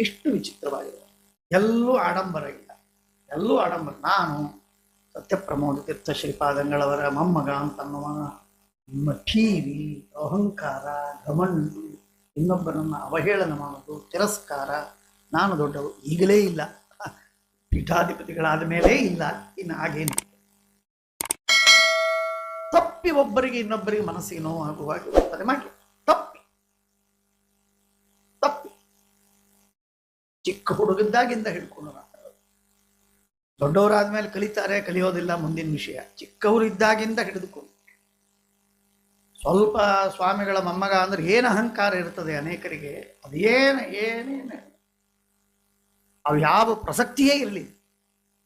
ಎಷ್ಟು ವಿಚಿತ್ರವಾಗಿದೆ. ಎಲ್ಲೂ ಆಡಂಬರ ಇಲ್ಲ. ಎಲ್ಲೂ ಆಡಂಬರ. ನಾನು ಸತ್ಯಪ್ರಮೋದ ತೀರ್ಥ ಶ್ರೀಪಾದಂಗಳವರ ಮೊಮ್ಮಗ ಅಂತನ್ನುವ ನಿಮ್ಮ ಠೀವಿ ಅಹಂಕಾರ, ಘಮಂಡು ಇನ್ನೊಬ್ಬರನ್ನು ಅವಹೇಳನ ಮಾಡೋದು ತಿರಸ್ಕಾರ, ನಾನು ದೊಡ್ಡವರು ಈಗಲೇ ಇಲ್ಲ. ಪೀಠಾಧಿಪತಿಗಳಾದ ಮೇಲೆ ಇಲ್ಲ. ಇನ್ನು ಹಾಗೇನು? ತಪ್ಪಿ ಒಬ್ಬರಿಗೆ ಇನ್ನೊಬ್ಬರಿಗೆ ಮನಸ್ಸಿಗೆ ನೋವು ಆಗುವಾಗ ಮಾಡಿ ತಪ್ಪಿ ತಪ್ಪಿ ಚಿಕ್ಕ ಹುಡುಗದ್ದಾಗಿಂದ ಹಿಡ್ಕೊಂಡು ನಾನು ದೊಡ್ಡವರಾದ್ಮೇಲೆ ಕಲಿತಾರೆ, ಕಲಿಯೋದಿಲ್ಲ ಮುಂದಿನ ವಿಷಯ. ಚಿಕ್ಕವರು ಇದ್ದಾಗಿಂದ ಹಿಡಿದುಕೊಂಡು. ಸ್ವಲ್ಪ ಸ್ವಾಮಿಗಳ ಮೊಮ್ಮಗ ಅಂದ್ರೆ ಏನು ಅಹಂಕಾರ ಇರ್ತದೆ ಅನೇಕರಿಗೆ? ಅದೇನು, ಏನೇನು. ಅವು ಯಾವ ಪ್ರಸಕ್ತಿಯೇ ಇರಲಿ.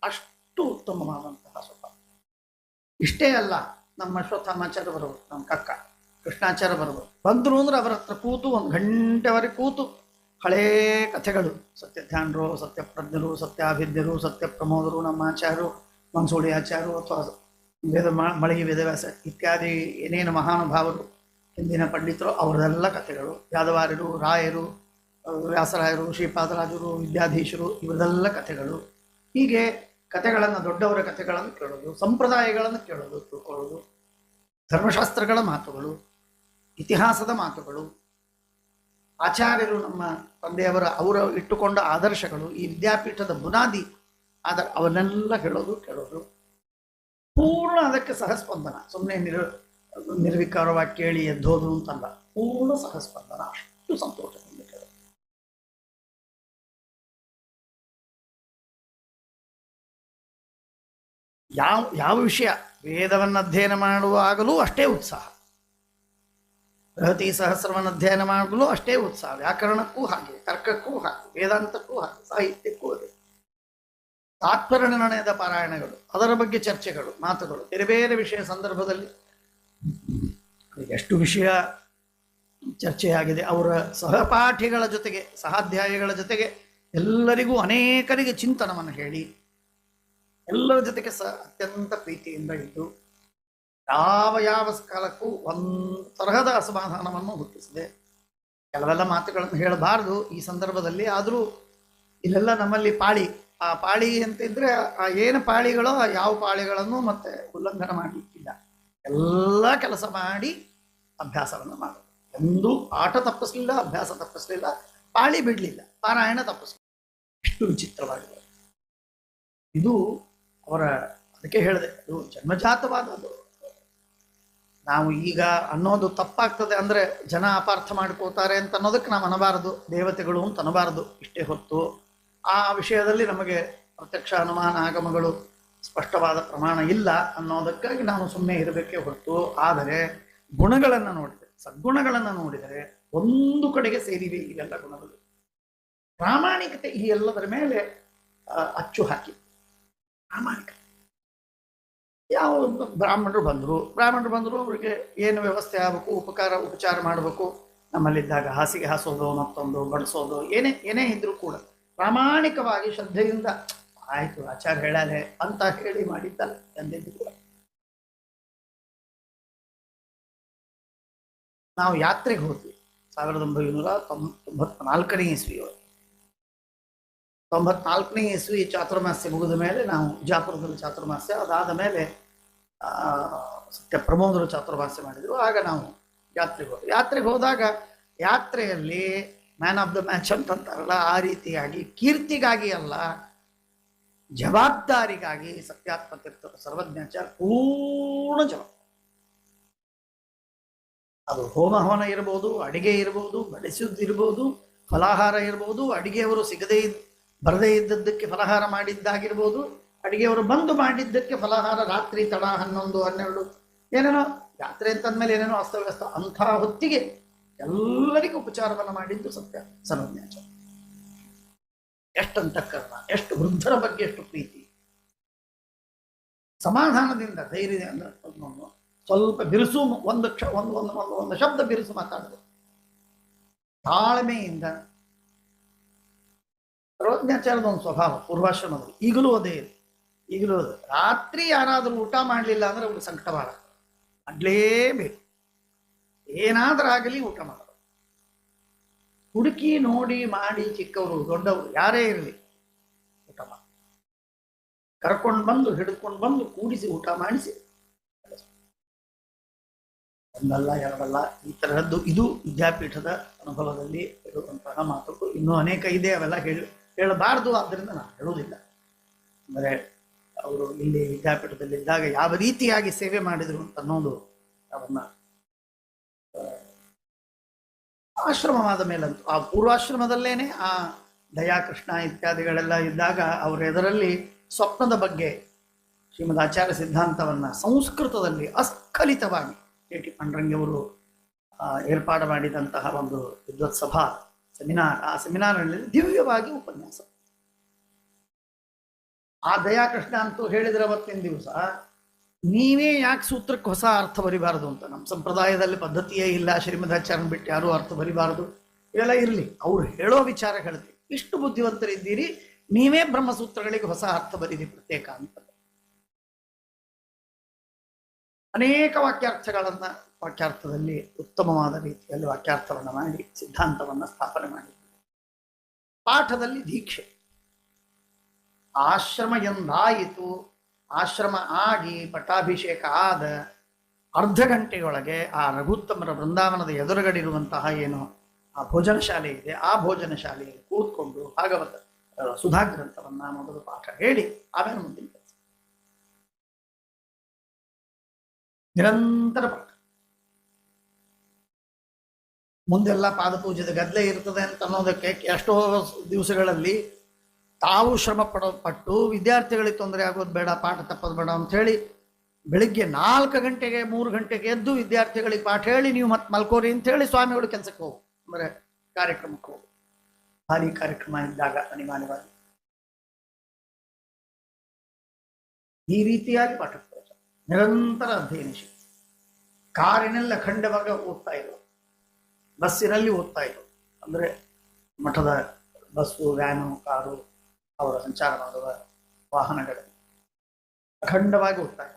ಅಷ್ಟು ಉತ್ತಮವಾದಂತಹ ಸ್ವಭಾವ. ಇಷ್ಟೇ ಅಲ್ಲ, ನಮ್ಮ ಅಶ್ವತ್ಥಾಮಾಚಾರ್ಯ ಬರೋರು ನಮ್ಮ ಕಕ್ಕ ಕೃಷ್ಣಾಚಾರ್ಯ ಬರೋರು ಬಂದರು ಅಂದ್ರೆ ಅವರ ಹತ್ರ ಕೂತು, ಒಂದು ಗಂಟೆವರೆಗೆ ಕೂತು. ಹಳೇ ಕಥೆಗಳು. ಸತ್ಯಧ್ಯಾನರು ಸತ್ಯಪ್ರಜ್ಞರು ಸತ್ಯಾಭಿದ್ಯರು ಸತ್ಯಪ್ರಮೋದರು, ನಮ್ಮ ಆಚಾರ್ಯರು, ಮನ್ಸೋಳಿ ಆಚಾರ್ಯರು ಅಥವಾ ವೇದ ಮಳಗಿ ವೇದವ್ಯಾಸ ಇತ್ಯಾದಿ ಏನೇನು ಮಹಾನುಭಾವರು, ಹಿಂದಿನ ಪಂಡಿತರು, ಅವರದೆಲ್ಲ ಕಥೆಗಳು. ಯಾದವಾರ್ಯರು, ರಾಯರು ವ್ಯಾಸರಾಯರು, ಶ್ರೀಪಾದರಾಜರು, ವಿದ್ಯಾಧೀಶರು, ಇವರದೆಲ್ಲ ಕಥೆಗಳು. ಹೀಗೆ ಕಥೆಗಳನ್ನು, ದೊಡ್ಡವರ ಕಥೆಗಳನ್ನು ಕೇಳೋದು, ಸಂಪ್ರದಾಯಗಳನ್ನು ಕೇಳೋದು, ತಿಳ್ಕೊಳ್ಳೋದು, ಧರ್ಮಶಾಸ್ತ್ರಗಳ ಮಾತುಗಳು, ಇತಿಹಾಸದ ಮಾತುಗಳು ಆಚಾರ್ಯರು ನಮ್ಮ ತಂದೆಯವರ ಅವರ ಇಟ್ಟುಕೊಂಡ ಆದರ್ಶಗಳು, ಈ ವಿದ್ಯಾಪೀಠದ ಬುನಾದಿ, ಆದ ಅವನ್ನೆಲ್ಲ ಹೇಳೋದು, ಕೇಳೋದು. ಪೂರ್ಣ ಅದಕ್ಕೆ ಸಹಸ್ಪಂದನ. ಸುಮ್ಮನೆ ನಿರ್, ನಿರ್ವಿಕಾರವಾಗಿ ಕೇಳಿ ಎದ್ದೋದು ಅಂತಲ್ಲ. ಪೂರ್ಣ ಸಹಸ್ಪಂದನ. ಅಷ್ಟು ಕೇಳೋದು. ಯಾವ ಯಾವ ವಿಷಯ? ವೇದವನ್ನು ಅಧ್ಯಯನ ಮಾಡುವಾಗಲೂ ಅಷ್ಟೇ ಉತ್ಸಾಹ. ಬೃಹತಿ ಸಹಸ್ರವನ್ನು ಅಧ್ಯಯನ ಮಾಡಲು ಅಷ್ಟೇ ಉತ್ಸಾಹ. ವ್ಯಾಕರಣಕ್ಕೂ ಹಾಗೆ, ತರ್ಕಕ್ಕೂ ಹಾಗೆ, ವೇದಾಂತಕ್ಕೂ ಹಾಗೆ, ಸಾಹಿತ್ಯಕ್ಕೂ ಅದೇ. ತಾತ್ಪರ್ಯ ನಿರ್ಣಯದ ಪಾರಾಯಣಗಳು, ಅದರ ಬಗ್ಗೆ ಚರ್ಚೆಗಳು, ಮಾತುಗಳು, ಬೇರೆ ಬೇರೆ ವಿಷಯ ಸಂದರ್ಭದಲ್ಲಿ ಎಷ್ಟು ವಿಷಯ ಚರ್ಚೆಯಾಗಿದೆ, ಅವರ ಸಹಪಾಠಿಗಳ ಜೊತೆಗೆ, ಸಹಾಧ್ಯಾಯಗಳ ಜೊತೆಗೆ ಎಲ್ಲರಿಗೂ ಅನೇಕರಿಗೆ ಚಿಂತನವನ್ನು ಹೇಳಿ, ಎಲ್ಲರ ಜೊತೆಗೆ ಸಹ ಅತ್ಯಂತ ಪ್ರೀತಿಯಿಂದ ಇದ್ದು ಯಾವ ಯಾವ ಕಾಲಕ್ಕೂ ಒಂದು ತರಹದ ಅಸಮಾಧಾನವನ್ನು ಹುಟ್ಟಿಸಿದೆ ಕೆಲವೆಲ್ಲ ಮಾತುಗಳನ್ನು ಹೇಳಬಾರದು. ಈ ಸಂದರ್ಭದಲ್ಲಿ ಆದರೂ ಇಲ್ಲೆಲ್ಲ ನಮ್ಮಲ್ಲಿ ಪಾಳಿ. ಆ ಪಾಳಿ ಅಂತ ಇದ್ರೆ ಆ ಏನು ಪಾಳಿಗಳೋ ಯಾವ ಪಾಳಿಗಳನ್ನು ಮತ್ತೆ ಉಲ್ಲಂಘನ ಮಾಡಲಿಕ್ಕಿಲ್ಲ. ಎಲ್ಲ ಕೆಲಸ ಮಾಡಿ ಅಭ್ಯಾಸವನ್ನು ಮಾಡೋದು ಎಂದೂ ಆಟ ತಪ್ಪಿಸ್ಲಿಲ್ಲ, ಅಭ್ಯಾಸ ತಪ್ಪಿಸ್ಲಿಲ್ಲ, ಪಾಳಿ ಬಿಡಲಿಲ್ಲ, ಪಾರಾಯಣ ತಪ್ಪಿಸ್ಲಿಲ್ಲ. ಎಷ್ಟು ವಿಚಿತ್ರವಾಗಿದೆ. ಇದು ಅವರ ಅದಕ್ಕೆ ಹೇಳಿದೆ ಇದು ಜನ್ಮಜಾತವಾದದ್ದು. ನಾವು ಈಗ ಅನ್ನೋದು ತಪ್ಪಾಗ್ತದೆ ಅಂದ್ರೆ ಜನ ಅಪಾರ್ಥ ಮಾಡ್ಕೋತಾರೆ ಅಂತ ಅನ್ನೋದಕ್ಕೆ ನಾವು ಅನ್ನಬಾರದು, ದೇವತೆಗಳು ಅಂತ ಅನ್ನಬಾರದು, ಇಷ್ಟೇ ಹೊತ್ತು. ಆ ವಿಷಯದಲ್ಲಿ ನಮಗೆ ಪ್ರತ್ಯಕ್ಷ ಅನುಮಾನ, ಆಗಮಗಳು ಸ್ಪಷ್ಟವಾದ ಪ್ರಮಾಣ ಇಲ್ಲ ಅನ್ನೋದಕ್ಕಾಗಿ ನಾವು ಸುಮ್ಮನೆ ಇರಬೇಕೇ ಹೊರತು. ಆದರೆ ಗುಣಗಳನ್ನು ನೋಡಿದರೆ, ಸದ್ಗುಣಗಳನ್ನು ನೋಡಿದರೆ ಒಂದು ಕಡೆಗೆ ಸೇರಿವೆ ಇವೆಲ್ಲ ಗುಣಗಳು. ಪ್ರಾಮಾಣಿಕತೆ ಈ ಎಲ್ಲದರ ಮೇಲೆ ಅಚ್ಚು ಹಾಕಿ. ಪ್ರಾಮಾಣಿಕತೆ. ಯಾವ ಬ್ರಾಹ್ಮಣರು ಬಂದರು ಬ್ರಾಹ್ಮಣರು ಬಂದರು ಅವರಿಗೆ ಏನು ವ್ಯವಸ್ಥೆ ಆಗಬೇಕು, ಉಪಕಾರ, ಉಪಚಾರ ಮಾಡಬೇಕು, ನಮ್ಮಲ್ಲಿದ್ದಾಗ ಹಾಸಿಗೆ ಹಾಸೋದು, ಮತ್ತೊಂದು ಬಡಿಸೋದು, ಏನೇ ಏನೇ ಇದ್ರೂ ಕೂಡ ಪ್ರಾಮಾಣಿಕವಾಗಿ ಶ್ರದ್ಧೆಯಿಂದ, ಆಯ್ತು, ಆಚಾರ ಹೇಳಲೆ ಅಂತ ಹೇಳಿ ಮಾಡಿದ್ದಲ್ಲ ಎಂದಿದ್ದು ನಾವು ಯಾತ್ರೆಗೆ ಹೋದ್ವಿ, ಸಾವಿರದ ಒಂಬೈನೂರ ತೊಂಬ ತೊಂಬತ್ನಾಲ್ಕನೇ ಇಸ್ವಿಯವರು ತೊಂಬತ್ನಾಲ್ಕನೇ ಇಸ್ವಿ ಚಾತುರ್ಮಾಸ್ಯ ಮುಗಿದ ಮೇಲೆ ನಾವು ಬಿಜಾಪುರದಲ್ಲಿ ಚಾತುರ್ಮಾಸ್ಯ ಅದಾದ ಮೇಲೆ ಸತ್ಯ ಪ್ರಮೋದರು ಚಾತುರ್ಮಾಸ್ಯ ಮಾಡಿದ್ರು. ಆಗ ನಾವು ಯಾತ್ರೆಗೆ ಹೋದ, ಯಾತ್ರೆಗೆ ಹೋದಾಗ ಯಾತ್ರೆಯಲ್ಲಿ ಮ್ಯಾನ್ ಆಫ್ ದ ಮ್ಯಾಚ್ ಅಂತಂತಾರಲ್ಲ, ಆ ರೀತಿಯಾಗಿ ಕೀರ್ತಿಗಾಗಿ ಅಲ್ಲ, ಜವಾಬ್ದಾರಿಗಾಗಿ ಸತ್ಯಾತ್ಮ ತೀರ್ಥ ಸರ್ವಜ್ಞಾಚಾರ ಪೂರ್ಣ ಜವಾಬ್ದಾರಿ ಅದು ಹೋಮ ಹವನ ಇರ್ಬೋದು, ಅಡಿಗೆ ಇರ್ಬೋದು ಇರ್ಬೋದು, ಫಲಾಹಾರ ಇರ್ಬೋದು, ಅಡಿಗೆಯವರು ಸಿಗದೇ ಬರದೇ ಇದ್ದದ್ದಕ್ಕೆ ಫಲಾಹಾರ ಮಾಡಿದ್ದಾಗಿರ್ಬೋದು ಅಡಿಗೆಯವರು ಬಂದು ಮಾಡಿದ್ದಕ್ಕೆ ಫಲಹಾರ ರಾತ್ರಿ ತಡ ಹನ್ನೊಂದು, ಹನ್ನೆರಡು, ಏನೇನೋ ಯಾತ್ರೆ ಅಂತಂದ್ಮೇಲೆ ಏನೇನೋ ಅಸ್ತವ್ಯಸ್ತ ಅಂಥ ಹೊತ್ತಿಗೆ ಎಲ್ಲರಿಗೂ ಉಪಚಾರವನ್ನು ಮಾಡಿದ್ದು ಸತ್ಯ ಸರ್ವಜ್ಞಾಚಾರ ಎಷ್ಟಂತ ಕರ್ಮ, ಎಷ್ಟು ವೃದ್ಧರ ಬಗ್ಗೆ ಎಷ್ಟು ಪ್ರೀತಿ. ಸಮಾಧಾನದಿಂದ ಧೈರ್ಯ ಸ್ವಲ್ಪ ಬಿರುಸು, ಒಂದು ಕ್ಷ, ಒಂದು ಒಂದು ಒಂದು ಒಂದು ಶಬ್ದ ಬಿರುಸು ಮಾತಾಡೋದು ತಾಳ್ಮೆಯಿಂದ. ಸರ್ವಜ್ಞಾಚಾರದ ಒಂದು ಸ್ವಭಾವ ಪೂರ್ವಾಶ್ರಮದಲ್ಲಿ ಈಗಲೂ ಅದೇ ಇದೆ. ಈಗಲೂ ರಾತ್ರಿ ಯಾರಾದರೂ ಊಟ ಮಾಡಲಿಲ್ಲ ಅಂದ್ರೆ ಅವ್ರಿಗೆ ಸಂಕಟ ಭಾಳ ಮಾಡಲೇಬೇಕು. ಏನಾದರೂ ಆಗಲಿ ಊಟ ಮಾಡೋದು. ಹುಡುಕಿ ನೋಡಿ ಮಾಡಿ ಚಿಕ್ಕವರು, ದೊಡ್ಡವರು, ಯಾರೇ ಇರಲಿ ಊಟ ಮಾಡಿ. ಕರ್ಕೊಂಡು ಬಂದು, ಹಿಡ್ಕೊಂಡು ಬಂದು ಕೂಡಿಸಿ ಊಟ ಮಾಡಿಸಿ. ಒಂದಲ್ಲ, ಎರಡಲ್ಲ, ಈ ತರಹದ್ದು ಇದು ವಿದ್ಯಾಪೀಠದ ಅನುಭವದಲ್ಲಿ ಇರುವಂತಹ ಮಾತುಗಳು. ಇನ್ನೂ ಅನೇಕ ಇದೆ ಅವೆಲ್ಲ ಹೇಳಿ ಹೇಳಬಾರ್ದು. ಆದ್ದರಿಂದ ನಾನು ಹೇಳುವುದಿಲ್ಲ. ಅಂದರೆ ಅವರು ಇಲ್ಲಿ ವಿದ್ಯಾಪೀಠದಲ್ಲಿದ್ದಾಗ ಯಾವ ರೀತಿಯಾಗಿ ಸೇವೆ ಮಾಡಿದರು ಅಂತ ಅನ್ನೋದು ಅವನ್ನ. ಆಶ್ರಮವಾದ ಮೇಲಂತೂ, ಆ ಪೂರ್ವಾಶ್ರಮದಲ್ಲೇನೆ ಆ ದಯಾಕೃಷ್ಣ ಇತ್ಯಾದಿಗಳೆಲ್ಲ ಇದ್ದಾಗ ಅವರ ಎದರಲ್ಲಿ ಸ್ವಪ್ನದ ಬಗ್ಗೆ ಶ್ರೀಮದ್ ಆಚಾರ್ಯ ಸಿದ್ಧಾಂತವನ್ನ ಸಂಸ್ಕೃತದಲ್ಲಿ ಅಸ್ಖಲಿತವಾಗಿ ಕೆ ಟಿ ಪಂಡ್ರಂಗಿಯವರು ಏರ್ಪಾಡು ಮಾಡಿದಂತಹ ಒಂದು ವಿದ್ವತ್ ಸಭಾ ಸೆಮಿನಾರ್. ಆ ಸೆಮಿನಾರ್ನಲ್ಲಿ ದಿವ್ಯವಾಗಿ ಉಪನ್ಯಾಸ. ಆ ದಯಾಕೃಷ್ಣ ಅಂತೂ ಹೇಳಿದ್ರೆ ಅವತ್ತಿನ ದಿವಸ, ನೀವೇ ಯಾಕೆ ಸೂತ್ರಕ್ಕೆ ಹೊಸ ಅರ್ಥ ಬರಿಬಾರದು ಅಂತ? ನಮ್ಮ ಸಂಪ್ರದಾಯದಲ್ಲಿ ಪದ್ಧತಿಯೇ ಇಲ್ಲ, ಶ್ರೀಮದಾಚಾರ್ಯನ ಬಿಟ್ಟು ಯಾರೂ ಅರ್ಥ ಬರಿಬಾರದು. ಇವೆಲ್ಲ ಇರಲಿ. ಅವ್ರು ಹೇಳೋ ವಿಚಾರ ಹೇಳಿದ್ರಿ ಇಷ್ಟು ಬುದ್ಧಿವಂತರಿದ್ದೀರಿ, ನೀವೇ ಬ್ರಹ್ಮಸೂತ್ರಗಳಿಗೆ ಹೊಸ ಅರ್ಥ ಬರೀರಿ ಪ್ರತ್ಯೇಕ ಅಂತ. ಅನೇಕ ವಾಕ್ಯಾರ್ಥಗಳನ್ನ ವಾಕ್ಯಾರ್ಥದಲ್ಲಿ ಉತ್ತಮವಾದ ರೀತಿಯಲ್ಲಿ ವಾಕ್ಯಾರ್ಥವನ್ನು ಮಾಡಿ, ಸಿದ್ಧಾಂತವನ್ನು ಸ್ಥಾಪನೆ ಮಾಡಿ. ಪಾಠದಲ್ಲಿ ದೀಕ್ಷೆ. ಆಶ್ರಮ ಎಂದಾಯಿತು. ಆಶ್ರಮ ಆಗಿ ಪಟ್ಟಾಭಿಷೇಕ ಆದ ಅರ್ಧ ಗಂಟೆಯೊಳಗೆ ಆ ರಘುತ್ತಮರ ಬೃಂದಾವನದ ಎದುರುಗಡೆ ಇರುವಂತಹ ಏನು ಆ ಭೋಜನ ಶಾಲೆ ಇದೆ. ಆ ಭೋಜನ ಶಾಲೆಯಲ್ಲಿ ಕೂತ್ಕೊಂಡು ಭಾಗವತ ಸುಧಾ ಗ್ರಂಥವನ್ನ ಮೊದಲು ಪಾಠ ಹೇಳಿ, ಆಮೇಲೆ ಮುಂದಿನ ನಿರಂತರ ಪಾಠ. ಮುಂದೆಲ್ಲ ಪಾದಪೂಜೆದ ಗದ್ದಲೆ ಇರ್ತದೆ ಅಂತ ಅನ್ನೋದಕ್ಕೆ ಎಷ್ಟೋ ದಿವಸಗಳಲ್ಲಿ ತಾವು ಶ್ರಮ ಪಡಲ್ಪಟ್ಟು ಪಟ್ಟು ವಿದ್ಯಾರ್ಥಿಗಳಿಗೆ ತೊಂದರೆ ಆಗೋದು ಬೇಡ, ಪಾಠ ತಪ್ಪೋದು ಬೇಡ ಅಂತ ಹೇಳಿ ಬೆಳಿಗ್ಗೆ ನಾಲ್ಕು ಗಂಟೆಗೆ, ಮೂರು ಗಂಟೆಗೆ ಎದ್ದು ವಿದ್ಯಾರ್ಥಿಗಳಿಗೆ ಪಾಠ ಹೇಳಿ, ನೀವು ಮತ್ತೆ ಮಲ್ಕೋರಿ ಅಂತ ಹೇಳಿ ಸ್ವಾಮಿಗಳು ಕೆಲಸಕ್ಕೆ ಹೋಗು. ಅಂದರೆ ಕಾರ್ಯಕ್ರಮಕ್ಕೆ ಹೋಗು. ಭಾರಿ ಕಾರ್ಯಕ್ರಮ ಇದ್ದಾಗ ಅನಿವಾರ್ಯವಾಗಿ. ಈ ರೀತಿಯಾಗಿ ಪಾಠ ನಿರಂತರ ಅಧ್ಯಯನ ಶಿಕ್ಷೆ ಕಾರಿನೆಲ್ಲ ಖಂಡವಾಗ ಓದ್ತಾ ಇದ್ರು ಬಸ್ಸಿನಲ್ಲಿ ಓದ್ತಾ ಇದ್ರು ಅಂದ್ರೆ ಮಠದ ಬಸ್ಸು, ವ್ಯಾನು, ಕಾರು ಅವರ ಸಂಚಾರ ಮಾಡುವ ವಾಹನಗಳು. ಅಖಂಡವಾಗಿ ಇದ್ರು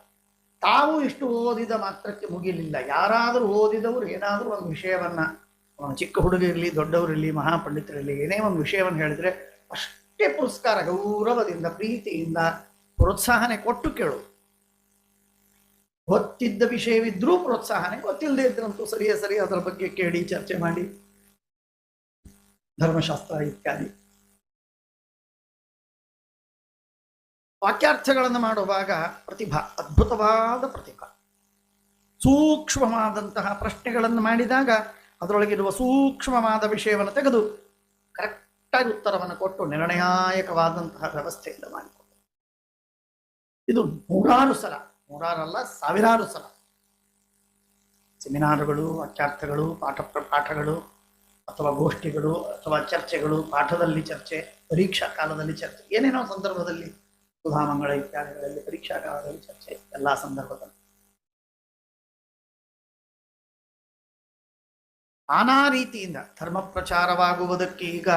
ತಾವು ಇಷ್ಟು ಓದಿದ ಮಾತ್ರಕ್ಕೆ ಮುಗಿಲಿಲ್ಲ. ಯಾರಾದರೂ ಓದಿದವರು ಏನಾದರೂ ಒಂದು ವಿಷಯವನ್ನ ಚಿಕ್ಕ ಹುಡುಗ ಇರಲಿ ದೊಡ್ಡವರಿರಲಿ ಮಹಾಪಂಡಿತರಿರಲಿ ಏನೇ ಒಂದು ವಿಷಯವನ್ನು ಹೇಳಿದ್ರೆ ಅಷ್ಟೇ ಪುರಸ್ಕಾರ ಗೌರವದಿಂದ, ಪ್ರೀತಿಯಿಂದ, ಪ್ರೋತ್ಸಾಹನೆ ಕೊಟ್ಟು ಕೇಳು. ಗೊತ್ತಿದ್ದ ವಿಷಯವಿದ್ರೂ ಪ್ರೋತ್ಸಾಹನೆ, ಗೊತ್ತಿಲ್ಲದೆ ಇದ್ರಂತೂ ಸರಿಯೇ ಸರಿ ಅದರ ಬಗ್ಗೆ ಕೇಳಿ, ಚರ್ಚೆ ಮಾಡಿ. ಧರ್ಮಶಾಸ್ತ್ರ ಇತ್ಯಾದಿ. ವಾಕ್ಯಾರ್ಥಗಳನ್ನು ಮಾಡುವಾಗ ಪ್ರತಿಭಾ, ಅದ್ಭುತವಾದ ಪ್ರತಿಭಾ. ಸೂಕ್ಷ್ಮವಾದಂತಹ ಪ್ರಶ್ನೆಗಳನ್ನು ಮಾಡಿದಾಗ ಅದರೊಳಗಿರುವ ಸೂಕ್ಷ್ಮವಾದ ವಿಷಯವನ್ನು ತೆಗೆದು ಕರೆಕ್ಟಾಗಿ ಉತ್ತರವನ್ನು ಕೊಟ್ಟು ನಿರ್ಣಾಯಕವಾದಂತಹ ವ್ಯವಸ್ಥೆಯಿಂದ ಮಾಡಿಕೊಟ್ಟು. ಇದು ನೂರಾರು ಸಲ, ನೂರಾರಲ್ಲ, ಸಾವಿರಾರು ಸಲ. ಸೆಮಿನಾರುಗಳು, ವಾಕ್ಯಾರ್ಥಗಳು, ಪಾಠ ಪಾಠಗಳು, ಅಥವಾ ಗೋಷ್ಠಿಗಳು, ಅಥವಾ ಚರ್ಚೆಗಳು, ಪಾಠದಲ್ಲಿ ಚರ್ಚೆ, ಪರೀಕ್ಷಾ ಕಾಲದಲ್ಲಿ ಚರ್ಚೆ, ಏನೇನೋ ಸಂದರ್ಭದಲ್ಲಿ ಸುಧಾಮಂಗಳ ಇತ್ಯಾದಿಗಳಲ್ಲಿ ಪರೀಕ್ಷಾ ಕಾಲದಲ್ಲಿ ಚರ್ಚೆ ಎಲ್ಲ ಸಂದರ್ಭದಲ್ಲಿ. ನಾನಾ ರೀತಿಯಿಂದ ಧರ್ಮ ಪ್ರಚಾರವಾಗುವುದಕ್ಕೆ ಈಗ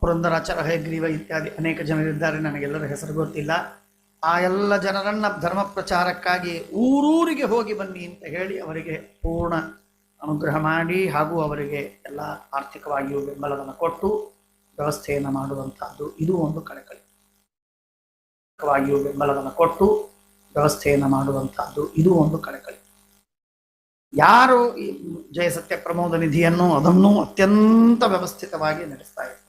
ಪುರಂದರಾಚಾರ ಹಯಗ್ರೀವ ಇತ್ಯಾದಿ ಅನೇಕ ಜನರಿದ್ದಾರೆ, ನನಗೆಲ್ಲರ ಹೆಸರು ಗೊತ್ತಿಲ್ಲ. ಆ ಎಲ್ಲ ಜನರನ್ನ ಧರ್ಮ ಪ್ರಚಾರಕ್ಕಾಗಿ ಊರೂರಿಗೆ ಹೋಗಿ ಬನ್ನಿ ಅಂತ ಹೇಳಿ ಅವರಿಗೆ ಪೂರ್ಣ ಅನುಗ್ರಹ ಮಾಡಿ ಹಾಗೂ ಅವರಿಗೆ ಎಲ್ಲ ಆರ್ಥಿಕವಾಗಿಯೂ ಬೆಂಬಲವನ್ನು ಕೊಟ್ಟು ವ್ಯವಸ್ಥೆಯನ್ನು ಮಾಡುವಂತಹದ್ದು. ಇದು ಒಂದು ಕಳಕಳಿ. ಆರ್ಥಿಕವಾಗಿಯೂ ಬೆಂಬಲವನ್ನು ಕೊಟ್ಟು ವ್ಯವಸ್ಥೆಯನ್ನು ಮಾಡುವಂತಹದ್ದು ಇದು ಒಂದು ಕಳಕಳಿ. ಯಾರು ಈ ಜಯ ಸತ್ಯ ಪ್ರಮೋದ ನಿಧಿಯನ್ನು ಅದನ್ನು ಅತ್ಯಂತ ವ್ಯವಸ್ಥಿತವಾಗಿ ನಡೆಸ್ತಾ ಇದ್ದಾರೆ.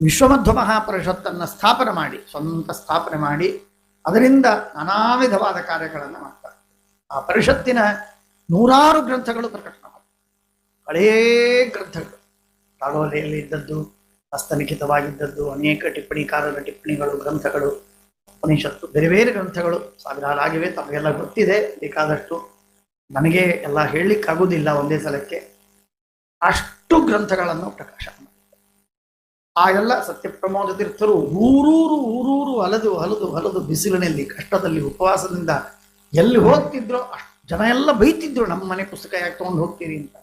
ವಿಶ್ವಮಧ್ವ ಮಹಾಪರಿಷತ್ತನ್ನು ಸ್ಥಾಪನೆ ಮಾಡಿ, ಸ್ವಂತ ಸ್ಥಾಪನೆ ಮಾಡಿ, ಅದರಿಂದ ನಾನಾ ವಿಧವಾದ ಕಾರ್ಯಗಳನ್ನು ಮಾಡ್ತಾರೆ ಆ ಪರಿಷತ್ತಿನ ನೂರಾರು ಗ್ರಂಥಗಳು ಪ್ರಕಟಣೆ ಮಾಡಿ ಹಳೇ ಗ್ರಂಥಗಳು. ಕಾಗೋಲೆಯಲ್ಲಿ ಇದ್ದದ್ದು ಹಸ್ತಲಿಖಿತವಾಗಿದ್ದದ್ದು, ಅನೇಕ ಟಿಪ್ಪಣಿಕಾರರ ಟಿಪ್ಪಣಿಗಳು, ಗ್ರಂಥಗಳು. ಉಪನಿಷತ್ತು. ಬೇರೆ ಬೇರೆ ಗ್ರಂಥಗಳು ಸಾವಿರಾರು ಆಗಿವೆ ತಮಗೆಲ್ಲ ಗೊತ್ತಿದೆ. ಬೇಕಾದಷ್ಟು ನನಗೆ ಎಲ್ಲ ಹೇಳಲಿಕ್ಕಾಗುವುದಿಲ್ಲ ಒಂದೇ ಸಲಕ್ಕೆ. ಅಷ್ಟು ಗ್ರಂಥಗಳನ್ನು ಪ್ರಕಾಶ ಆ ಎಲ್ಲ ಸತ್ಯಪ್ರಮೋದ ತೀರ್ಥರು ಊರೂರು ಊರೂರು ಅಲದು ಹಲದು ಹಲದು ಬಿಸಿಲಿನಲ್ಲಿ, ಕಷ್ಟದಲ್ಲಿ, ಉಪವಾಸದಿಂದ ಎಲ್ಲಿ ಹೋಗ್ತಿದ್ರೋ ಅಷ್ಟು ಜನ ಎಲ್ಲ ಬೈತಿದ್ರು, ನಮ್ಮ ಮನೆ ಪುಸ್ತಕ ಯಾಕೆ ತಗೊಂಡು ಹೋಗ್ತೀರಿ ಅಂತ.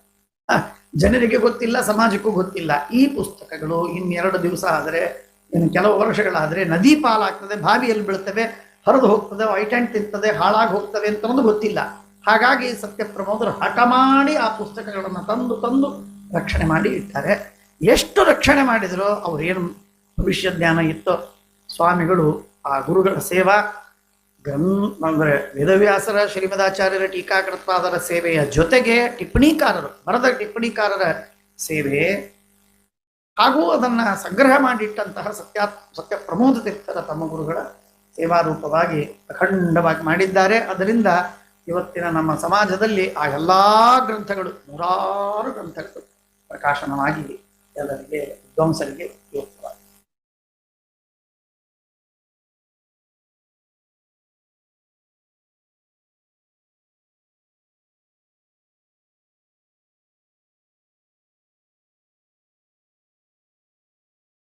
ಜನರಿಗೆ ಗೊತ್ತಿಲ್ಲ, ಸಮಾಜಕ್ಕೂ ಗೊತ್ತಿಲ್ಲ. ಈ ಪುಸ್ತಕಗಳು ಇನ್ನೆರಡು ದಿವಸ ಆದರೆ ಇನ್ನು ಕೆಲವು ವರ್ಷಗಳಾದರೆ ನದಿ ಪಾಲಾಗ್ತದೆ, ಬಾವಿಯಲ್ಲಿ ಬೀಳ್ತವೆ, ಹರಿದು ಹೋಗ್ತದೆ, ವೈಟ್ ತಿಂತದೆ, ಹಾಳಾಗಿ ಹೋಗ್ತವೆ ಅಂತ ಒಂದು ಗೊತ್ತಿಲ್ಲ. ಹಾಗಾಗಿ ಸತ್ಯ ಪ್ರಮೋದರು ಹಠ ಮಾಡಿ ಆ ಪುಸ್ತಕಗಳನ್ನು ತಂದು ತಂದು ರಕ್ಷಣೆ ಮಾಡಿ ಇಟ್ಟಾರೆ ಎಷ್ಟು ರಕ್ಷಣೆ ಮಾಡಿದರೋ ಅವ್ರೇನು ಭವಿಷ್ಯ ಜ್ಞಾನ ಇತ್ತೋ, ಸ್ವಾಮಿಗಳು, ಆ ಗುರುಗಳ ಸೇವಾ, ಗ್ರಂ, ಅಂದರೆ ವೇದವ್ಯಾಸರ, ಶ್ರೀಮದಾಚಾರ್ಯರ ಟೀಕಾಕೃತ್ವಾದರ ಸೇವೆಯ ಜೊತೆಗೆ ಟಿಪ್ಪಣಿಕಾರರು ಬರದ ಟಿಪ್ಪಣಿಕಾರರ ಸೇವೆ ಹಾಗೂ ಅದನ್ನು ಸಂಗ್ರಹ ಮಾಡಿಟ್ಟಂತಹ ಸತ್ಯ ಸತ್ಯ ಪ್ರಮೋದ ತೀರ್ಥರ ತಮ್ಮ ಗುರುಗಳ ಸೇವಾರೂಪವಾಗಿ ಅಖಂಡವಾಗಿ ಮಾಡಿದ್ದಾರೆ. ಅದರಿಂದ ಇವತ್ತಿನ ನಮ್ಮ ಸಮಾಜದಲ್ಲಿ ಆ ಎಲ್ಲ ಗ್ರಂಥಗಳು ನೂರಾರು ಗ್ರಂಥಗಳು ಪ್ರಕಾಶನವಾಗಿ ಎಲ್ಲರಿಗೆ, ವಿದ್ವಾಂಸರಿಗೆ